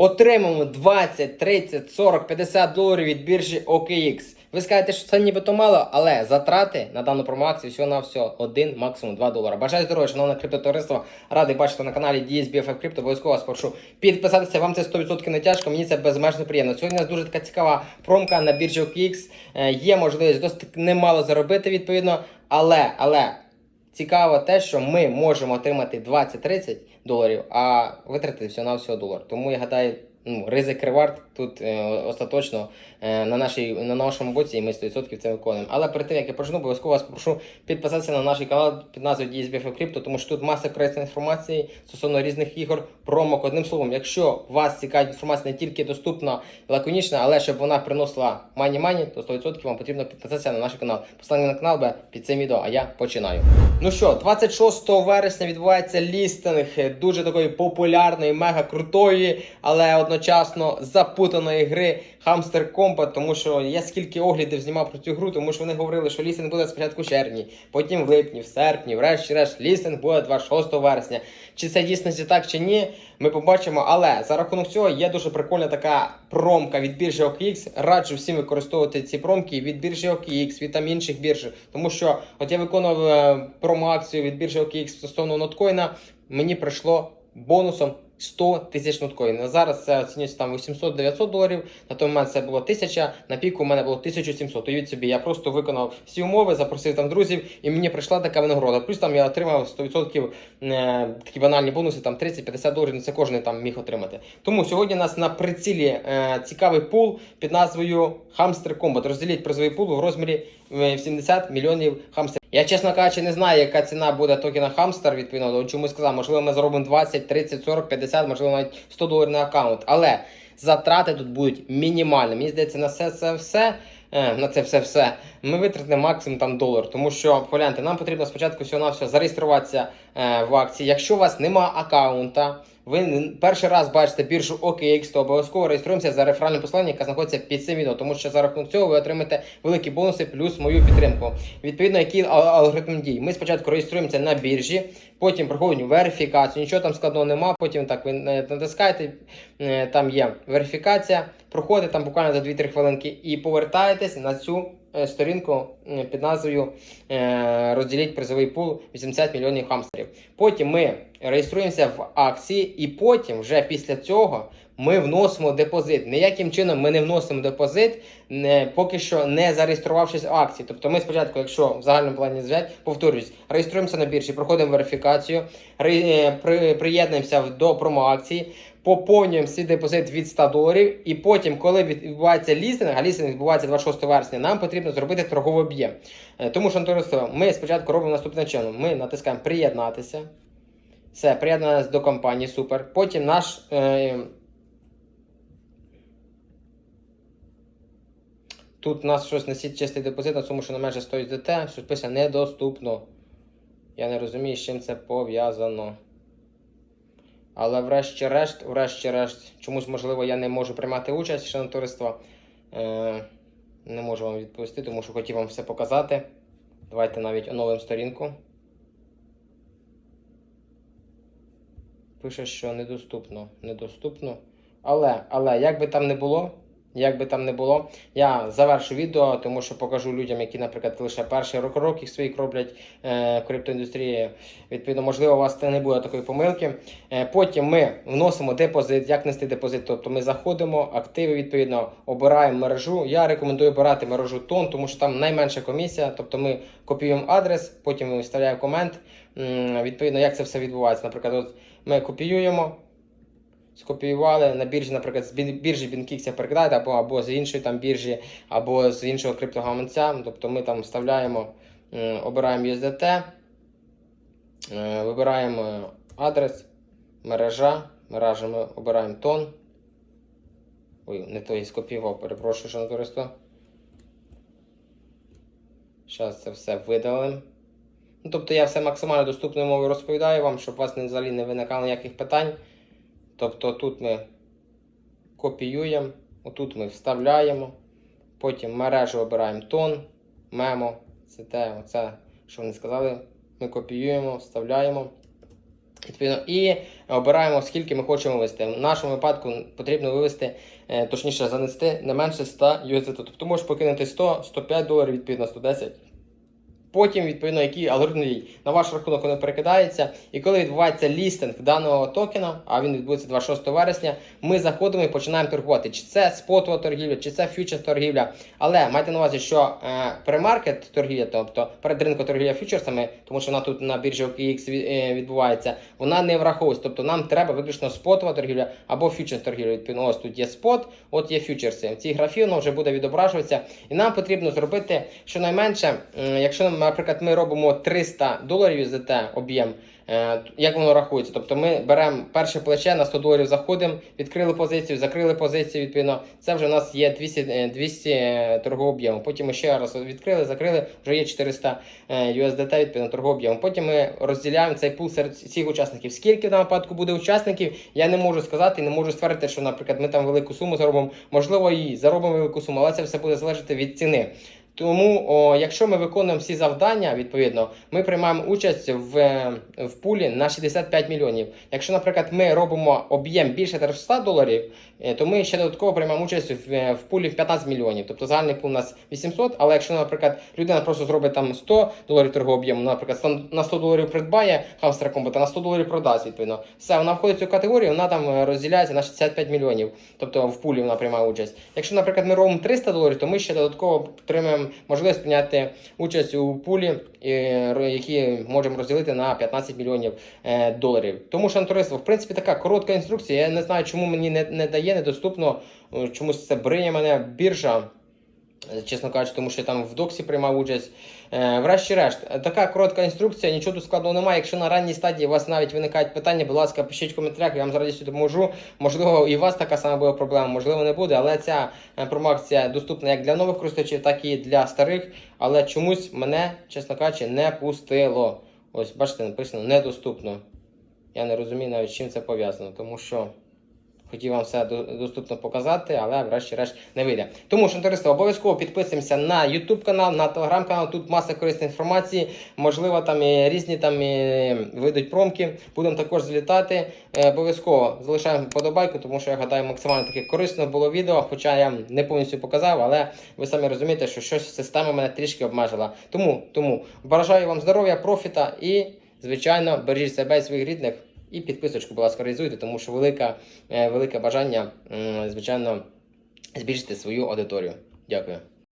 Отримаємо 20, 30, 40, 50 доларів від біржі OKX. Ви скажете, що це нібито мало, але затрати на дану промоакцію всього на всього 1, максимум 2 долара. Бажаю здоров'я, шановне криптотовариство. Радий бачити на каналі DSBFF Crypto. Обов'язково вас прошу підписатися. Вам це 100% не тяжко, мені це безмежно приємно. Сьогодні у нас дуже така цікава промка на біржі OKX. Е, Є можливість досить немало заробити відповідно, але, але Цікаво те, що ми можемо отримати 20-30 доларів, а витратити всього на всього долар. Тому я гадаю, ну, ризик ревард тут е, остаточно е, на, нашій, на нашому боці, і ми 100% це виконуємо. Але перед тим як я почну, обов'язково вас прошу підписатися на наш канал під назвою DSBF Crypto, тому що тут маса корисної інформації стосовно різних ігор, промок. Одним словом, якщо вас цікавить інформація не тільки доступна лаконічна, але щоб вона приносила мані-мані, то 100% вам потрібно підписатися на наш канал. Посилання на канал буде під цим відео, а я починаю. Ну що, 26 вересня відбувається лістинг дуже такої популярної, мега крутої, але одночасно запутаної гри Hamster Combat, тому що я скільки оглядів знімав про цю гру, тому що вони говорили, що лістинг буде спочатку червні, потім в липні, в серпні, врешті-решт, лістинг буде 26 вересня. Чи це дійсності так чи ні, ми побачимо. Але за рахунок цього є дуже прикольна така промка від біржі OKX. Раджу всім використовувати ці промки від біржі OKX, від там інших бірж. Тому що от я виконував е, промо-акцію від біржі OKX стосовно ноткоїна, мені прийшло бонусом 100 тисяч ноткоїнів. Зараз це оцінюється там 800-900 доларів. На той момент це було 1000, на піку у мене було 1700. Уявіть собі, я просто виконав всі умови, запросив там друзів, і мені прийшла така винагорода. Плюс там я отримав 100% е, такі банальні бонуси, там 30-50 доларів. Ну це кожен там міг отримати. Тому сьогодні у нас на прицілі е, цікавий пул під назвою Hamster Combat. Розділіть призовий пул в розмірі в 70 мільйонів хамстерів. Я, чесно кажучи, не знаю, яка ціна буде токена Hamster, відповідно, до чому сказав. Можливо, ми заробимо 20, 30, 40, 50, можливо, навіть 100 доларів на аккаунт. Але затрати тут будуть мінімальні. Мені здається, на все це все. е, На це все все ми витратимо максимум там долар. Тому що погляньте, нам потрібно спочатку всього на все зареєструватися е, в акції. Якщо у вас нема аккаунта, ви перший раз бачите біржу OKX, то обов'язково реєструємося за реферальним посиланням, яке знаходиться під цим відео, тому що за рахунок цього ви отримаєте великі бонуси плюс мою підтримку. Відповідно, який алгоритм дій. Ми спочатку реєструємося на біржі, потім проходимо верифікацію. Нічого там складного нема. Потім так ви е, натискаєте, е, там є верифікація, проходите там буквально за 2-3 хвилинки і повертаєтесь на цю е, сторінку під назвою розділіть призовий пул 80 мільйонів хамстерів. Потім ми реєструємося в акції, і потім, вже після цього, ми вносимо депозит. Ніяким чином ми не вносимо депозит, не, поки що не зареєструвавшись в акції. Тобто ми спочатку, якщо в загальному плані взяти, повторюсь, реєструємося на біржі, проходимо верифікацію, ре, е, при, приєднуємося до промоакції, поповнюємо свій депозит від 100 доларів, і потім, коли відбувається лістинг, а лістинг відбувається 26 вересня, нам потрібно зробити торговий об'єм. Е, Тому що ми спочатку робимо наступним чином: ми натискаємо приєднатися. Все, приєдналися до компанії, супер. Потім наш. Е, тут у нас щось носить чистий депозит на суму, що не менше 100 USDT, що пише недоступно. Я не розумію, з чим це пов'язано. Але врешті-решт, врешті-решт, чомусь, можливо, я не можу приймати участь, шановне товариство. Е, не можу вам відповісти, тому що хотів вам все показати. Давайте навіть оновимо сторінку. Пише, що недоступно. Недоступно. Але, але, як би там не було, як би там не було, я завершу відео, тому що покажу людям, які, наприклад, лише перший рок років своїх роблять е, криптоіндустрії. Відповідно, можливо, у вас не буде такої помилки. Е, потім ми вносимо депозит. Як нести депозит? Тобто ми заходимо, активи, відповідно, обираємо мережу. Я рекомендую обирати мережу тон, тому що там найменша комісія. Тобто ми копіюємо адрес, потім вставляємо комент. Відповідно, як це все відбувається. Наприклад, от ми копіюємо, скопіювали на біржі, наприклад, з біржі BinKix перекидаєте, або, або з іншої там біржі, або з іншого криптогаманця. Тобто ми там вставляємо, обираємо USDT, е, вибираємо адрес, мережа, мережа ми обираємо тон. Ой, не той скопіював, перепрошую, що на товариство. Зараз це все видалимо. Ну, тобто я все максимально доступною мовою розповідаю вам, щоб у вас взагалі не виникало ніяких питань. Тобто тут ми копіюємо, отут ми вставляємо, потім мережу обираємо тон, мемо, це те, оце, що вони сказали. Ми копіюємо, вставляємо. І обираємо, скільки ми хочемо вивести. В нашому випадку потрібно вивести, е, точніше занести не менше 100 USDT. Тобто можеш покинути 100, 105 доларів, відповідно 110. Потім, відповідно, який алгоритм дій на ваш рахунок воно перекидається. І коли відбувається лістинг даного токена, а він відбудеться 26 вересня, ми заходимо і починаємо торгувати. Чи це спотова торгівля, чи це фьючерс торгівля. Але майте на увазі, що е, премаркет торгівля, тобто передринкова торгівля фьючерсами, тому що вона тут на біржі OKX е, відбувається, вона не враховується. Тобто нам треба виключно спотова торгівля або фьючерс торгівля. Відповідно, ось тут є спот, от є фьючерси. В цій графі воно вже буде відображуватися. І нам потрібно зробити щонайменше, якщо, наприклад, ми робимо 300 доларів USDT об'єм. е, Як воно рахується? Тобто ми беремо перше плече на 100 доларів, заходимо, відкрили позицію, закрили позицію. Відповідно, це вже у нас є 200, е, 200 торгового об'єму. Потім ще раз відкрили, закрили, вже є 400 е, USDT відповідно торгового об'єму. Потім ми розділяємо цей пул серед всіх учасників. Скільки в даному випадку буде учасників, я не можу сказати, не можу ствердити, що, наприклад, ми там велику суму заробимо. Можливо, і заробимо велику суму, але це все буде залежати від ціни. Тому, о, якщо ми виконуємо всі завдання, відповідно, ми приймаємо участь в, е, в пулі на 65 мільйонів. Якщо, наприклад, ми робимо об'єм більше 300 доларів, е, то ми ще додатково приймаємо участь в, е, в пулі в 15 мільйонів. Тобто загальний пул у нас 800, але якщо, наприклад, людина просто зробить там 100 доларів торгового об'єму, наприклад, на 100 доларів придбає хамстера комбата, на 100 доларів продасть, відповідно. Все, вона входить в цю категорію, вона там розділяється на 65 мільйонів. Тобто в пулі вона приймає участь. Якщо, наприклад, ми робимо 300 доларів, то ми ще додатково отримаємо можливість прийняти участь у пулі, е, які можемо розділити на 15 мільйонів е, доларів. Тому що товариство, в принципі, така коротка інструкція. Я не знаю, чому мені не, не дає, недоступно. е, Чомусь це бриє мене біржа. Е, Чесно кажучи, тому що я там в доксі приймав участь. Е, Врешті-решт, така коротка інструкція, нічого тут складного немає. Якщо на ранній стадії у вас навіть виникають питання, будь ласка, пишіть в коментарях, я вам з радістю допоможу. Можливо, і у вас така сама буде проблема, можливо, не буде, але ця е, промоакція доступна як для нових користувачів, так і для старих. Але чомусь мене, чесно кажучи, не пустило. Ось, бачите, написано недоступно. Я не розумію навіть з чим це пов'язано, тому що. Хотів вам все до- доступно показати, але врешті-решт не вийде. Тому що обов'язково підписуємося на YouTube канал, на Telegram канал. Тут маса корисної інформації. Можливо, там і різні там і вийдуть промки. Будемо також злітати. Е, Обов'язково залишаємо подобайку, тому що я гадаю, максимально таке корисно було відео. Хоча я не повністю показав, але ви самі розумієте, що щось система мене трішки обмежила. Тому, тому бажаю вам здоров'я, профіта і, звичайно, бережіть себе і своїх рідних. І підписочку, будь ласка, реалізуйте, тому що велика, е, велике бажання, звичайно, збільшити свою аудиторію. Дякую.